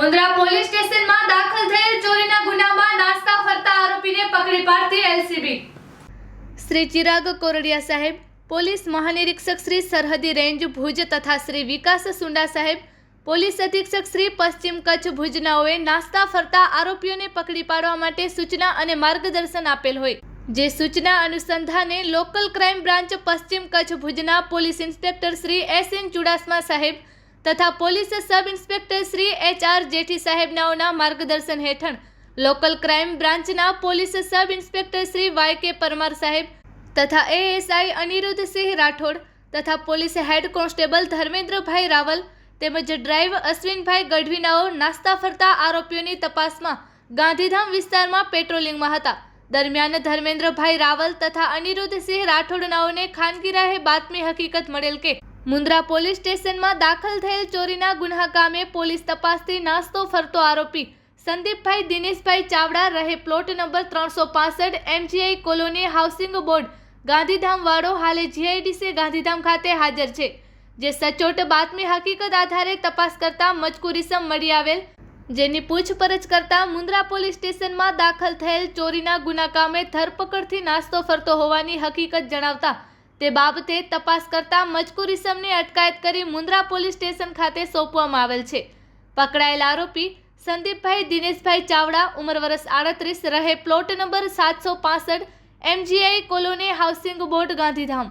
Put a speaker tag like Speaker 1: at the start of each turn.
Speaker 1: Mundra police સ્ટેશનમાં દાખલ થયેલ ચોરીના ગુનામાં નાસ્તા ફરતા આરોપીને પકડી પાડતી એલસીબી. શ્રી ચિરાગ કોરડિયા સાહેબ, પોલીસ મહાનિરીક્ષક શ્રી સરહદી રેન્જ ભુજ તથા શ્રી વિકાસ સુંડા સાહેબ, પોલીસ અધિક્ષક શ્રી પશ્ચિમ કચ્છ ભુજનાઓએ નાસ્તા ફરતા આરોપીઓને પકડી પાડવા માટે સૂચના અને માર્ગદર્શન આપેલ હોય. જે સૂચના અનુસંધાને લોકલ ક્રાઇમ બ્રાન્ચ પશ્ચિમ કચ્છ ભુજના police inspector Shri S N Chudasama સાહેબ તથા police sub inspector Shri H R Jethi સાહેબનાઓના માર્ગદર્શન હેઠળ લોકલ ક્રાઇમ બ્રાન્ચના police sub inspector Shri Y K Parmar સાહેબ તથા એએસઆઈ અનિરુદ્ધસિંહ રાઠોડ તથા police head constable Dharmendrabhai Raval તેમજ ડ્રાઈવ અશ્વિનભાઈ ગઢવીનાઓ નાસ્તા ફરતા આરોપીઓની તપાસમાં ગાંધીધામ વિસ્તારમાં પેટ્રોલિંગમાં હતા. દરમિયાન ધર્મેન્દ્રભાઈ રાવલ તથા અનિરુદ્ધસિંહ રાઠોડનાઓને ખાનગી રાહે બાતમી હકીકત મળેલ કે મુન્દ્રા પોલીસ સ્ટેશનમાં દાખલ થયેલ ચોરીના ગુન્હા કામે પોલીસ તપાસથી નાસ્તો ફરતો આરોપી સંદીપભાઈ દિનેશભાઈ ચાવડા રહે પ્લોટ નંબર ત્રણસો પાસઠ MGI colony housing board Gandhidham વાળો હાલે જીઆઈડીસી ગાંધીધામ ખાતે હાજર છે, જે સચોટ બાતમી હકીકત આધારે તપાસ કરતા મજકુરીસમ મળી આવેલ. જેની પૂછપરછ કરતા મુન્દ્રા પોલીસ સ્ટેશનમાં દાખલ થયેલ ચોરીના ગુના કામે ધરપકડથી નાસ્તો ફરતો હોવાની હકીકત જણાવતા તે બાબતે તપાસ કરતા મજકૂરીસમને અટકાયત કરી મુન્દ્રા પોલીસ સ્ટેશન ખાતે સોંપવામાં આવેલ છે. પકડાયેલ આરોપી સંદીપભાઈ દિનેશભાઈ ચાવડા, ઉંમર વર્ષ આડત્રીસ, રહે પ્લોટ નંબર સાતસો પાસઠ MGI colony housing board Gandhidham.